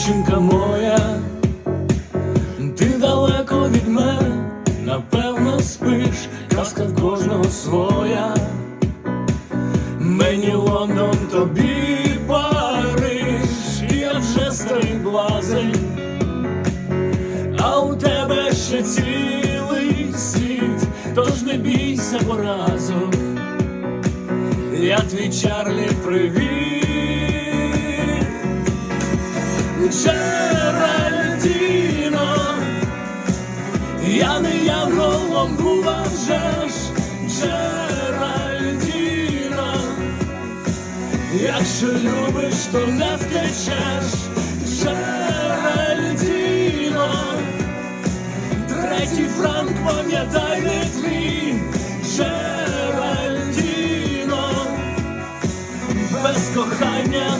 дівчинка моя, ти далеко від мене, напевно спиш, казка в кожного своя. Мені Лондон, тобі Париж, я вже старий блазень, а у тебе ще цілий світ, тож не бійся поразок. Я твій Чарлі, привіт. Джеральдіно, я не янголом була вже Джеральдіно, якщо любиш, то не втечеш, Джеральдіно, третій франк, пам'ятай не твій, Джеральдіно, без кохання.